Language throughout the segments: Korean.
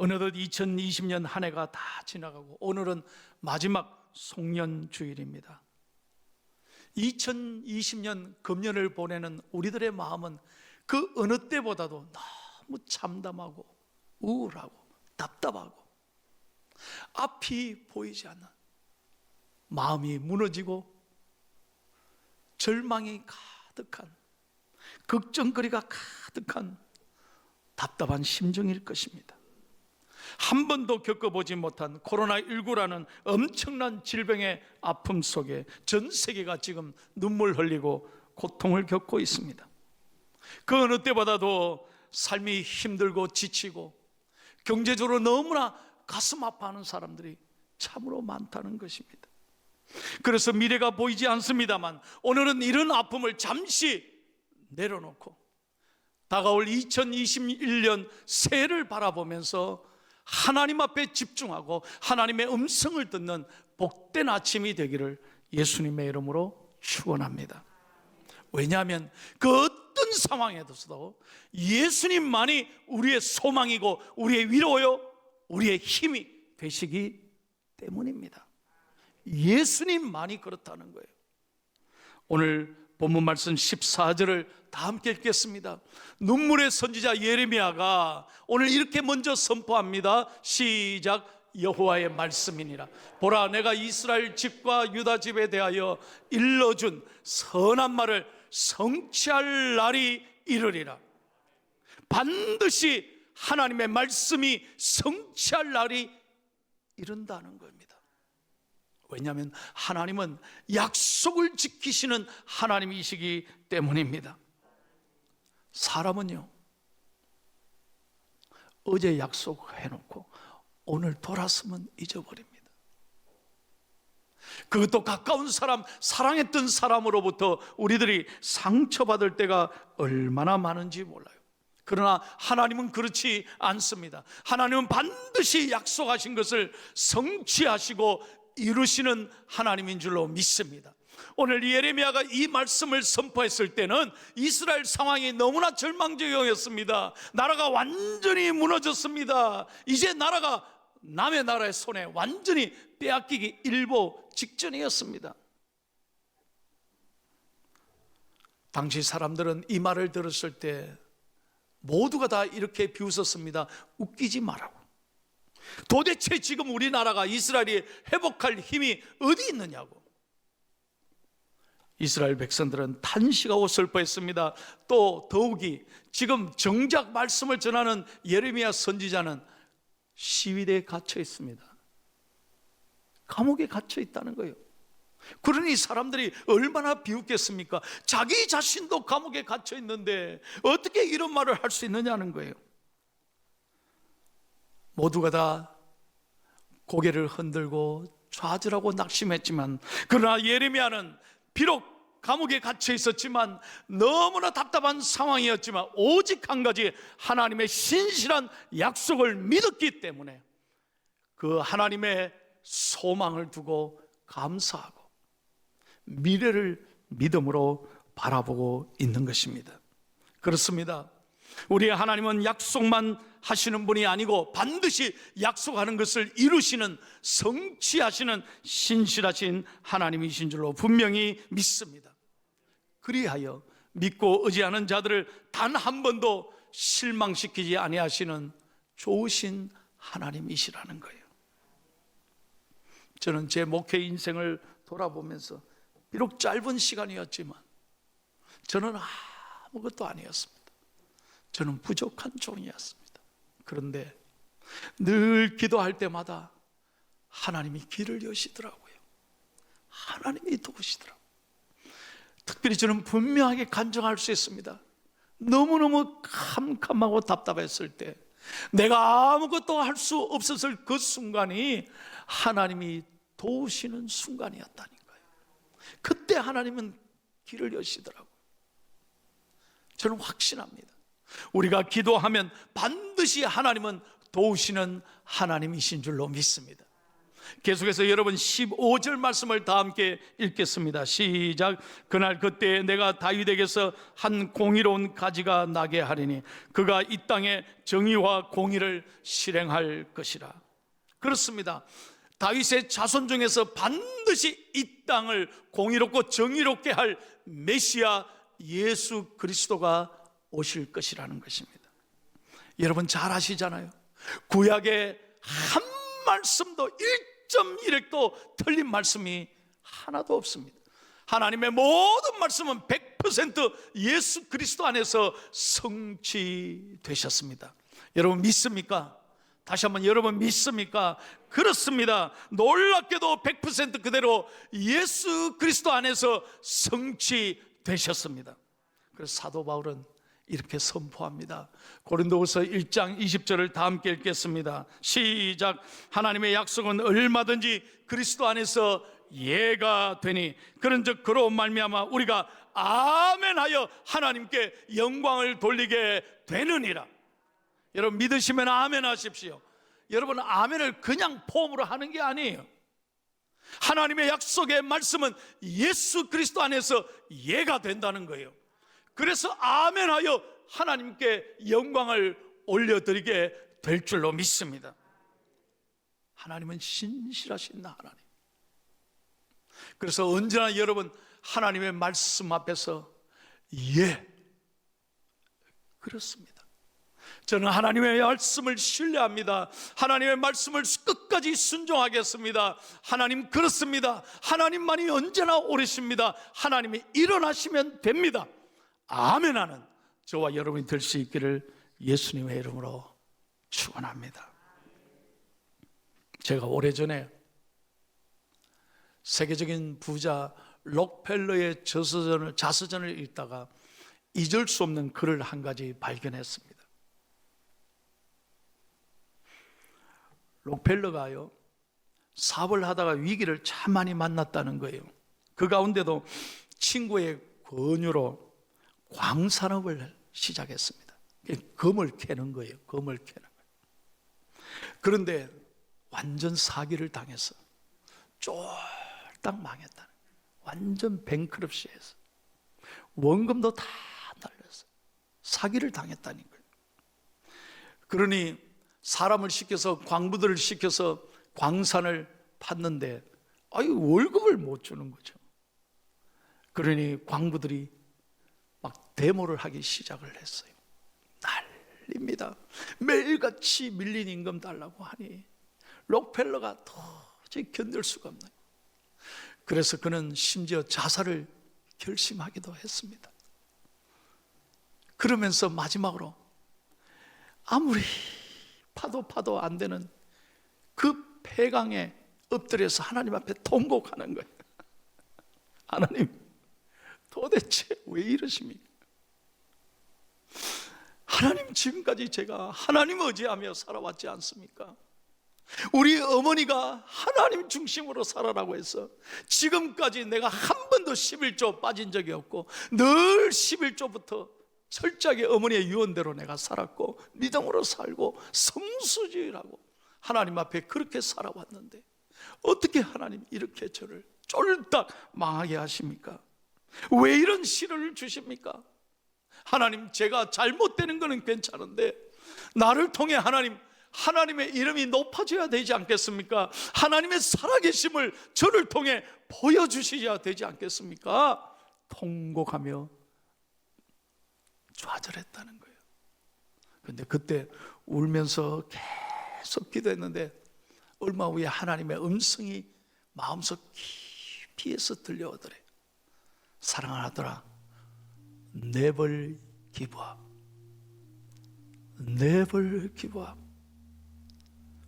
어느덧 2020년 한 해가 다 지나가고 오늘은 마지막 송년 주일입니다. 2020년 금년을 보내는 우리들의 마음은 그 어느 때보다도 너무 참담하고 우울하고 답답하고 앞이 보이지 않는 마음이 무너지고 절망이 가득한 걱정거리가 가득한 답답한 심정일 것입니다. 한 번도 겪어보지 못한 코로나19라는 엄청난 질병의 아픔 속에 전 세계가 지금 눈물 흘리고 고통을 겪고 있습니다. 그 어느 때보다도 삶이 힘들고 지치고 경제적으로 너무나 가슴 아파하는 사람들이 참으로 많다는 것입니다. 그래서 미래가 보이지 않습니다만 오늘은 이런 아픔을 잠시 내려놓고 다가올 2021년 새해를 바라보면서 하나님 앞에 집중하고 하나님의 음성을 듣는 복된 아침이 되기를 예수님의 이름으로 축원합니다. 왜냐하면 그 어떤 상황에서도 예수님만이 우리의 소망이고 우리의 위로요, 우리의 힘이 되시기 때문입니다. 예수님만이 그렇다는 거예요. 오늘 본문 말씀 14절을 다 함께 읽겠습니다. 눈물의 선지자 예레미야가 오늘 이렇게 먼저 선포합니다. 시작. 여호와의 말씀이니라. 보라, 내가 이스라엘 집과 유다 집에 대하여 일러준 선한 말을 성취할 날이 이르리라. 반드시 하나님의 말씀이 성취할 날이 이른다는 겁니다. 왜냐하면 하나님은 약속을 지키시는 하나님이시기 때문입니다. 사람은요, 어제 약속해놓고 오늘 돌았으면 잊어버립니다. 그것도 가까운 사람, 사랑했던 사람으로부터 우리들이 상처받을 때가 얼마나 많은지 몰라요. 그러나 하나님은 그렇지 않습니다. 하나님은 반드시 약속하신 것을 성취하시고 이루시는 하나님인 줄로 믿습니다. 오늘 예레미야가 이 말씀을 선포했을 때는 이스라엘 상황이 너무나 절망적이었습니다. 나라가 완전히 무너졌습니다. 이제 나라가 남의 나라의 손에 완전히 빼앗기기 일보 직전이었습니다. 당시 사람들은 이 말을 들었을 때 모두가 다 이렇게 비웃었습니다. 웃기지 말라고. 도대체 지금 우리나라가 이스라엘이 회복할 힘이 어디 있느냐고. 이스라엘 백성들은 탄식하고 슬퍼했습니다. 또 더욱이 지금 정작 말씀을 전하는 예레미야 선지자는 시위대에 갇혀 있습니다. 감옥에 갇혀 있다는 거예요. 그러니 사람들이 얼마나 비웃겠습니까? 자기 자신도 감옥에 갇혀 있는데 어떻게 이런 말을 할 수 있느냐는 거예요. 모두가 다 고개를 흔들고 좌절하고 낙심했지만 그러나 예레미야는 비록 감옥에 갇혀 있었지만 너무나 답답한 상황이었지만 오직 한 가지 하나님의 신실한 약속을 믿었기 때문에 그 하나님의 소망을 두고 감사하고 미래를 믿음으로 바라보고 있는 것입니다. 그렇습니다. 우리 하나님은 약속만 하시는 분이 아니고 반드시 약속하는 것을 이루시는 성취하시는 신실하신 하나님이신 줄로 분명히 믿습니다. 그리하여 믿고 의지하는 자들을 단 한 번도 실망시키지 아니하시는 좋으신 하나님이시라는 거예요. 저는 제 목회 인생을 돌아보면서 비록 짧은 시간이었지만 저는 아무것도 아니었습니다. 저는 부족한 종이었습니다. 그런데 늘 기도할 때마다 하나님이 길을 여시더라고요. 하나님이 도우시더라고요. 특별히 저는 분명하게 간증할 수 있습니다. 너무너무 캄캄하고 답답했을 때 내가 아무것도 할 수 없었을 그 순간이 하나님이 도우시는 순간이었다는 거예요. 그때 하나님은 길을 여시더라고요. 저는 확신합니다. 우리가 기도하면 반드시 하나님은 도우시는 하나님이신 줄로 믿습니다. 계속해서 여러분 15절 말씀을 다 함께 읽겠습니다. 시작. 그날 그때 내가 다윗에게서 한 공의로운 가지가 나게 하리니 그가 이 땅에 정의와 공의를 실행할 것이라. 그렇습니다. 다윗의 자손 중에서 반드시 이 땅을 공의롭고 정의롭게 할 메시아 예수 그리스도가 오실 것이라는 것입니다. 여러분 잘 아시잖아요. 구약의 한 말씀도 1.1핵도 틀린 말씀이 하나도 없습니다. 하나님의 모든 말씀은 100% 예수 그리스도 안에서 성취되셨습니다. 여러분 믿습니까? 다시 한번 여러분 믿습니까? 그렇습니다. 놀랍게도 100% 그대로 예수 그리스도 안에서 성취되셨습니다. 그래서 사도 바울은 이렇게 선포합니다. 고린도후서 1장 20절을 다 함께 읽겠습니다. 시작. 하나님의 약속은 얼마든지 그리스도 안에서 예가 되니 그런즉 그로 말미암아 우리가 아멘하여 하나님께 영광을 돌리게 되느니라. 여러분 믿으시면 아멘 하십시오. 여러분 아멘을 그냥 폼으로 하는 게 아니에요. 하나님의 약속의 말씀은 예수 그리스도 안에서 예가 된다는 거예요. 그래서 아멘하여 하나님께 영광을 올려드리게 될 줄로 믿습니다. 하나님은 신실하신 하나님. 그래서 언제나 여러분 하나님의 말씀 앞에서 예 그렇습니다. 저는 하나님의 말씀을 신뢰합니다. 하나님의 말씀을 끝까지 순종하겠습니다. 하나님 그렇습니다. 하나님만이 언제나 오르십니다. 하나님이 일어나시면 됩니다. 아멘 하는 저와 여러분이 될 수 있기를 예수님의 이름으로 축원합니다. 제가 오래전에 세계적인 부자 록펠러의 저서전을 자서전을 읽다가 잊을 수 없는 글을 한 가지 발견했습니다. 록펠러가요 사업을 하다가 위기를 참 많이 만났다는 거예요. 그 가운데도 친구의 권유로 광산업을 시작했습니다. 금을 캐는 거예요. 금을 캐는 거예요. 그런데 완전 사기를 당해서 쫄딱 망했다는 거예요. 완전 뱅크럽시해서 원금도 다 날렸어요. 사기를 당했다는 거예요. 그러니 사람을 시켜서 광부들을 시켜서 광산을 팠는데 아유 월급을 못 주는 거죠. 그러니 광부들이 막 데모를 하기 시작을 했어요. 난립니다. 매일같이 밀린 임금 달라고 하니 록펠러가 도저히 견딜 수가 없나요. 그래서 그는 심지어 자살을 결심하기도 했습니다. 그러면서 마지막으로 아무리 파도 파도 안 되는 그 폐강에 엎드려서 하나님 앞에 통곡하는 거예요. 하나님, 도대체 왜 이러십니까? 하나님 지금까지 제가 하나님 의지하며 살아왔지 않습니까? 우리 어머니가 하나님 중심으로 살아라고 해서 지금까지 내가 한 번도 11조 빠진 적이 없고 늘 11조부터 철저하게 어머니의 유언대로 내가 살았고 믿음으로 살고 성수지라고 하나님 앞에 그렇게 살아왔는데 어떻게 하나님 이렇게 저를 쫄딱 망하게 하십니까? 왜 이런 시련을 주십니까? 하나님 제가 잘못되는 거는 괜찮은데 나를 통해 하나님 하나님의 이름이 높아져야 되지 않겠습니까? 하나님의 살아계심을 저를 통해 보여주셔야 되지 않겠습니까? 통곡하며 좌절했다는 거예요. 근데 그때 울면서 계속 기도했는데 얼마 후에 하나님의 음성이 마음속 깊이에서 들려오더래. 사랑하더라. never give up. never give up.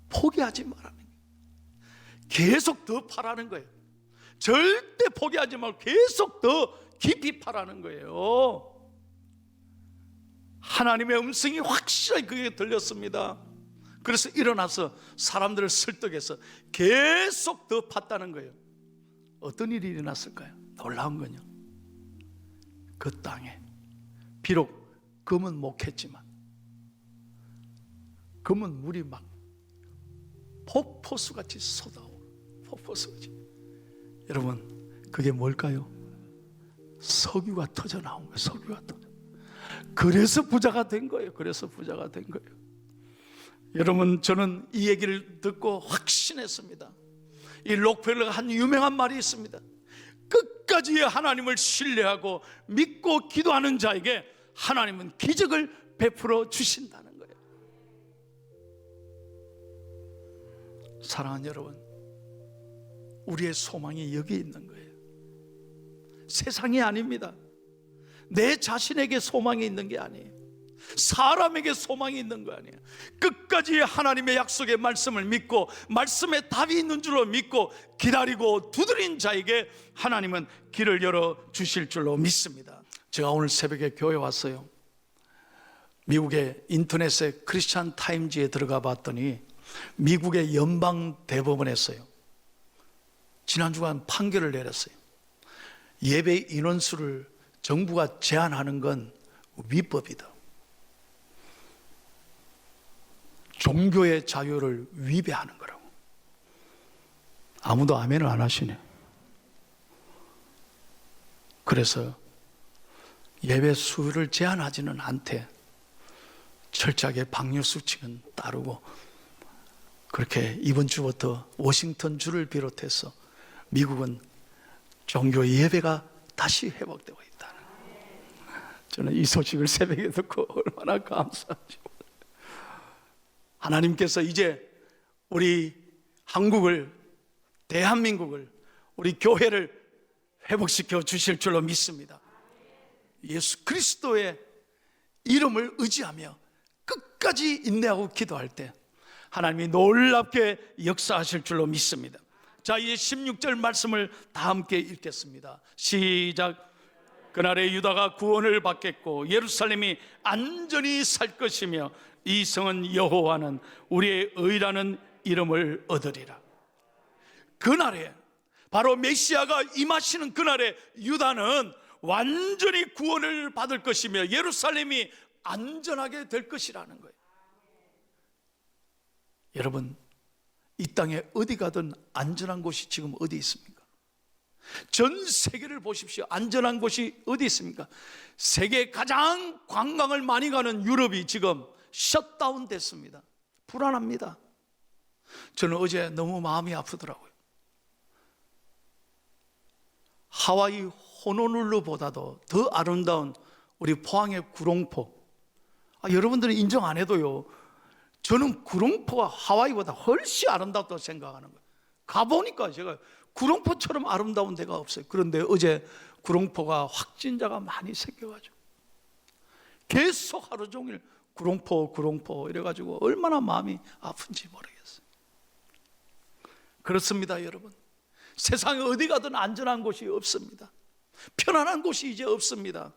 포기하지 말라는 거예요. 계속 더 파라는 거예요. 절대 포기하지 말고 계속 더 깊이 파라는 거예요. 하나님의 음성이 확실하게 그게 들렸습니다. 그래서 일어나서 사람들을 설득해서 계속 더 팠다는 거예요. 어떤 일이 일어났을까요? 놀라운 건요. 그 땅에 비록 금은 목했지만 금은 물이 막 폭포수 같이 쏟아오고 포스지. 여러분, 그게 뭘까요? 석유가 터져 나온 거예요. 석유가 터져. 그래서 부자가 된 거예요. 그래서 부자가 된 거예요. 여러분, 저는 이 얘기를 듣고 확신했습니다. 이 록펠러가 한 유명한 말이 있습니다. 끝까지 하나님을 신뢰하고 믿고 기도하는 자에게 하나님은 기적을 베풀어 주신다는 거예요. 사랑하는 여러분, 우리의 소망이 여기 있는 거예요. 세상이 아닙니다. 내 자신에게 소망이 있는 게 아니에요. 사람에게 소망이 있는 거 아니에요. 끝까지 하나님의 약속의 말씀을 믿고 말씀에 답이 있는 줄로 믿고 기다리고 두드린 자에게 하나님은 길을 열어 주실 줄로 믿습니다. 제가 오늘 새벽에 교회 왔어요. 미국의 인터넷에 크리스찬 타임즈에 들어가 봤더니 미국의 연방 대법원에서요. 지난 주간 판결을 내렸어요. 예배 인원수를 정부가 제한하는 건 위법이다. 종교의 자유를 위배하는 거라고. 아무도 아멘을 안 하시네. 그래서 예배 수를 제한하지는 않대. 철저하게 방역 수칙은 따르고 그렇게 이번 주부터 워싱턴 주를 비롯해서 미국은 종교 예배가 다시 회복되고 있다는. 저는 이 소식을 새벽에 듣고 얼마나 감사한지. 하나님께서 이제 우리 한국을 대한민국을 우리 교회를 회복시켜 주실 줄로 믿습니다. 예수 그리스도의 이름을 의지하며 끝까지 인내하고 기도할 때 하나님이 놀랍게 역사하실 줄로 믿습니다. 자, 이제 16절 말씀을 다 함께 읽겠습니다. 시작. 그날에 유다가 구원을 받겠고 예루살렘이 안전히 살 것이며 이 성은 여호와는 우리의 의라는 이름을 얻으리라. 그날에 바로 메시아가 임하시는 그날에 유다는 완전히 구원을 받을 것이며 예루살렘이 안전하게 될 것이라는 거예요. 여러분, 이 땅에 어디 가든 안전한 곳이 지금 어디 있습니까? 전 세계를 보십시오. 안전한 곳이 어디 있습니까? 세계 가장 관광을 많이 가는 유럽이 지금 셧다운 됐습니다. 불안합니다. 저는 어제 너무 마음이 아프더라고요. 하와이 호노룰루보다도 더 아름다운 우리 포항의 구롱포. 아, 여러분들이 인정 안 해도요. 저는 구롱포가 하와이보다 훨씬 아름답다고 생각하는 거예요. 가보니까 제가 구롱포처럼 아름다운 데가 없어요. 그런데 어제 구롱포가 확진자가 많이 생겨가지고 계속 하루 종일 구롱포, 구롱포 이래가지고 얼마나 마음이 아픈지 모르겠어요. 그렇습니다, 여러분. 세상에 어디 가든 안전한 곳이 없습니다. 편안한 곳이 이제 없습니다.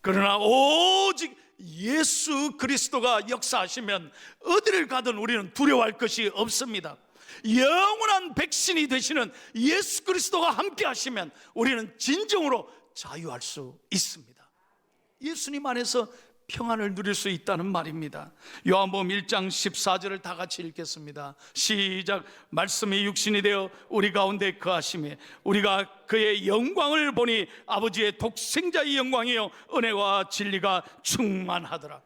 그러나 오직 예수 그리스도가 역사하시면 어디를 가든 우리는 두려워할 것이 없습니다. 영원한 백신이 되시는 예수 그리스도가 함께 하시면 우리는 진정으로 자유할 수 있습니다. 예수님 안에서 평안을 누릴 수 있다는 말입니다. 요한복음 1장 14절을 다 같이 읽겠습니다. 시작 말씀이 육신이 되어 우리 가운데 거하심에 우리가 그의 영광을 보니 아버지의 독생자의 영광이요 은혜와 진리가 충만하더라.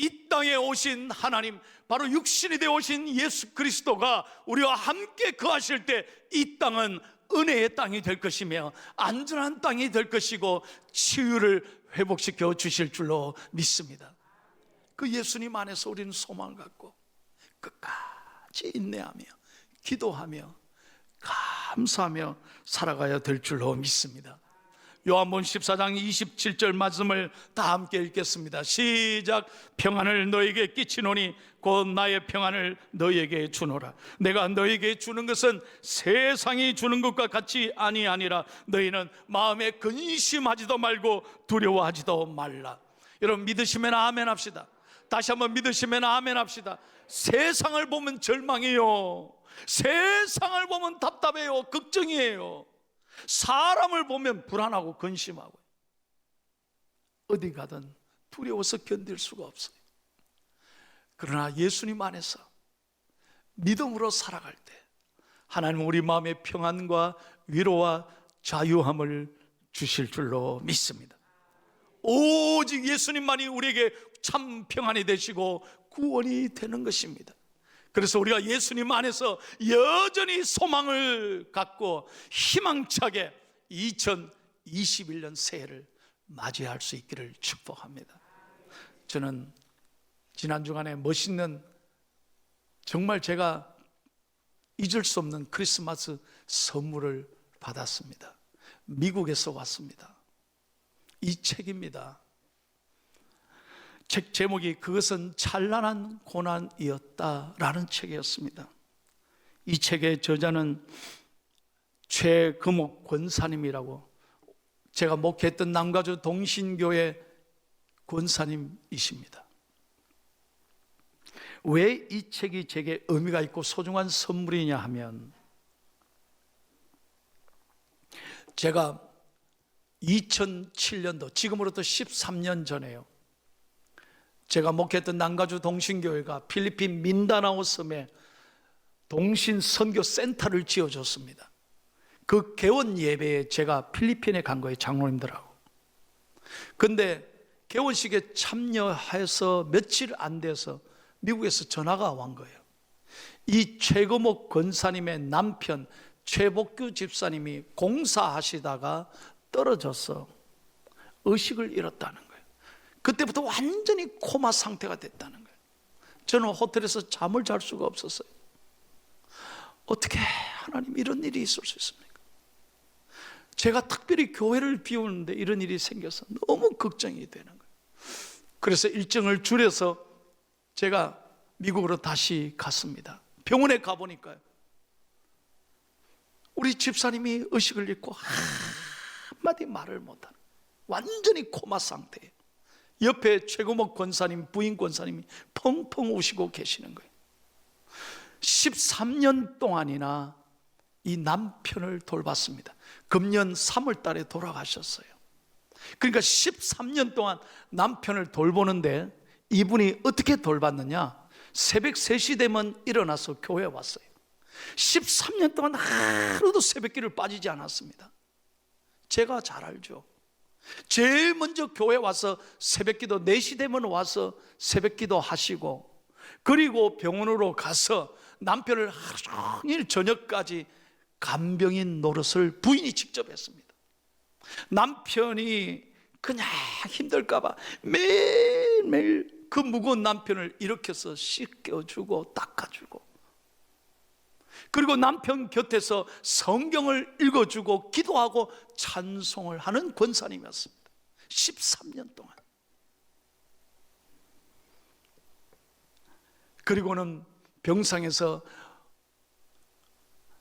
이 땅에 오신 하나님 바로 육신이 되어 오신 예수 그리스도가 우리와 함께 거하실 때 이 땅은 은혜의 땅이 될 것이며 안전한 땅이 될 것이고 치유를 회복시켜 주실 줄로 믿습니다. 그 예수님 안에서 우리는 소망을 갖고 끝까지 인내하며 기도하며 감사하며 살아가야 될 줄로 믿습니다. 요한복음 14장 27절 말씀을 다 함께 읽겠습니다. 시작 평안을 너에게 끼치노니 곧 나의 평안을 너에게 주노라. 내가 너에게 주는 것은 세상이 주는 것과 같이 아니하니라. 너희는 마음에 근심하지도 말고 두려워하지도 말라. 여러분 믿으시면 아멘 합시다. 다시 한번 믿으시면 아멘 합시다. 세상을 보면 절망이요. 세상을 보면 답답해요. 걱정이에요. 사람을 보면 불안하고 근심하고 어디 가든 두려워서 견딜 수가 없어요. 그러나 예수님 안에서 믿음으로 살아갈 때 하나님 우리 마음의 평안과 위로와 자유함을 주실 줄로 믿습니다. 오직 예수님만이 우리에게 참 평안이 되시고 구원이 되는 것입니다. 그래서 우리가 예수님 안에서 여전히 소망을 갖고 희망차게 2021년 새해를 맞이할 수 있기를 축복합니다. 저는 지난 주간에 멋있는 정말 제가 잊을 수 없는 크리스마스 선물을 받았습니다. 미국에서 왔습니다. 이 책입니다. 책 제목이 그것은 찬란한 고난이었다라는 책이었습니다. 이 책의 저자는 최금옥 권사님이라고 제가 목회했던 남가주 동신교회 권사님이십니다. 왜 이 책이 제게 의미가 있고 소중한 선물이냐 하면 제가 2007년도 지금으로부터 13년 전에요. 제가 목회했던 남가주 동신교회가 필리핀 민다나오 섬에 동신 선교 센터를 지어줬습니다. 그 개원 예배에 제가 필리핀에 간 거예요, 장로님들하고. 근데 개원식에 참여해서 며칠 안 돼서 미국에서 전화가 온 거예요. 이 최거목 권사님의 남편 최복규 집사님이 공사하시다가 떨어져서 의식을 잃었다는 거예요. 그때부터 완전히 코마 상태가 됐다는 거예요. 저는 호텔에서 잠을 잘 수가 없었어요. 어떻게 하나님 이런 일이 있을 수 있습니까? 제가 특별히 교회를 비우는데 이런 일이 생겨서 너무 걱정이 되는 거예요. 그래서 일정을 줄여서 제가 미국으로 다시 갔습니다. 병원에 가보니까요. 우리 집사님이 의식을 잃고 한마디 말을 못하는 완전히 코마 상태예요. 옆에 최고목 권사님, 부인 권사님이 펑펑 우시고 계시는 거예요. 13년 동안이나 이 남편을 돌봤습니다. 금년 3월 달에 돌아가셨어요. 그러니까 13년 동안 남편을 돌보는데 이분이 어떻게 돌봤느냐? 새벽 3시 되면 일어나서 교회 왔어요. 13년 동안 하루도 새벽기를 빠지지 않았습니다. 제가 잘 알죠. 제일 먼저 교회 와서 새벽기도 4시 되면 와서 새벽기도 하시고 그리고 병원으로 가서 남편을 하루 종일 저녁까지 간병인 노릇을 부인이 직접 했습니다. 남편이 그냥 힘들까봐 매일매일 그 무거운 남편을 일으켜서 씻겨주고 닦아주고 그리고 남편 곁에서 성경을 읽어주고 기도하고 찬송을 하는 권사님이었습니다. 13년 동안. 그리고는 병상에서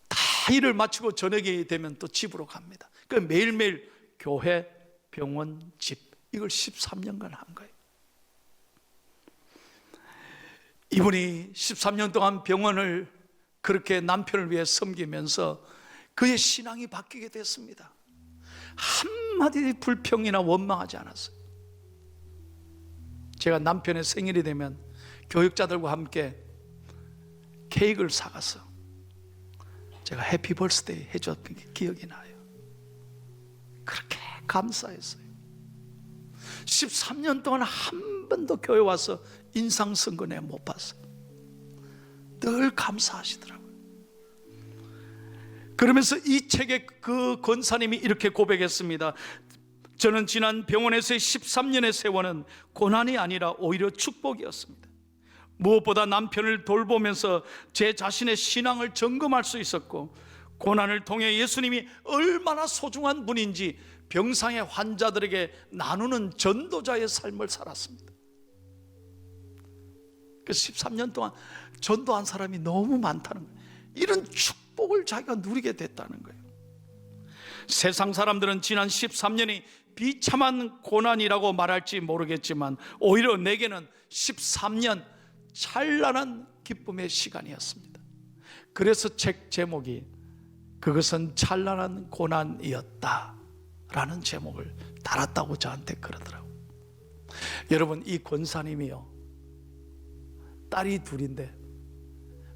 다 일을 마치고 저녁이 되면 또 집으로 갑니다. 그 매일매일 교회, 병원, 집 이걸 13년간 한 거예요. 이분이 13년 동안 병원을 그렇게 남편을 위해 섬기면서 그의 신앙이 바뀌게 됐습니다. 한마디 불평이나 원망하지 않았어요. 제가 남편의 생일이 되면 교육자들과 함께 케이크를 사가서 제가 해피 벌스데이 해줬던 게 기억이 나요. 그렇게 감사했어요. 13년 동안 한 번도 교회 와서 인상선거 내 못 봤어요. 늘 감사하시더라고요. 그러면서 이 책에 그 권사님이 이렇게 고백했습니다. 저는 지난 병원에서의 13년의 세월은 고난이 아니라 오히려 축복이었습니다. 무엇보다 남편을 돌보면서 제 자신의 신앙을 점검할 수 있었고 고난을 통해 예수님이 얼마나 소중한 분인지 병상의 환자들에게 나누는 전도자의 삶을 살았습니다. 그 13년 동안 전도한 사람이 너무 많다는 거예요. 이런 축복을 자기가 누리게 됐다는 거예요. 세상 사람들은 지난 13년이 비참한 고난이라고 말할지 모르겠지만 오히려 내게는 13년 찬란한 기쁨의 시간이었습니다. 그래서 책 제목이 그것은 찬란한 고난이었다 라는 제목을 달았다고 저한테 그러더라고요. 여러분 이 권사님이요 딸이 둘인데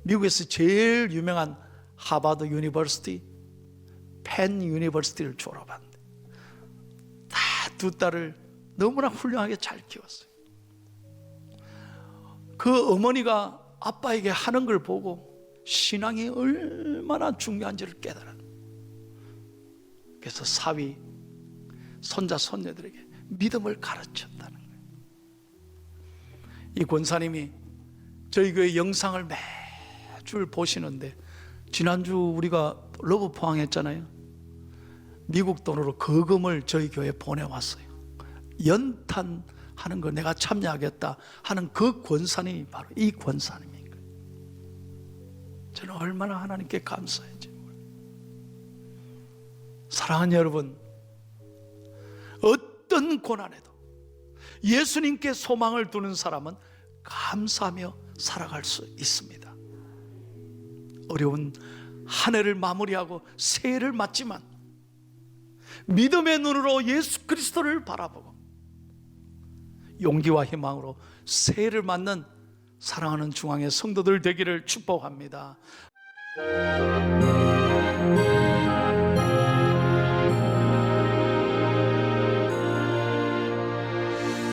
미국에서 제일 유명한 하버드 유니버시티, 펜 유니버시티를 졸업한대. 다두 딸을 너무나 훌륭하게 잘 키웠어요. 그 어머니가 아빠에게 하는 걸 보고 신앙이 얼마나 중요한지를 깨달아. 그래서 사위, 손자, 손녀들에게 믿음을 가르쳤다는 거예요. 이 권사님이 저희 교회 영상을 매주 보시는데 지난주 우리가 러브 포항 했잖아요. 미국 돈으로 거금을 저희 교회에 보내왔어요. 연탄 하는 거 내가 참여하겠다 하는 그 권사님이 바로 이 거예요. 저는 얼마나 하나님께. 몰라요. 사랑하는 여러분, 어떤 고난에도 예수님께 소망을 두는 사람은 감사하며 살아갈 수 있습니다. 어려운 한 해를 마무리하고 새해를 맞지만 믿음의 눈으로 예수 그리스도를 바라보고 용기와 희망으로 새해를 맞는 사랑하는 중앙의 성도들 되기를 축복합니다.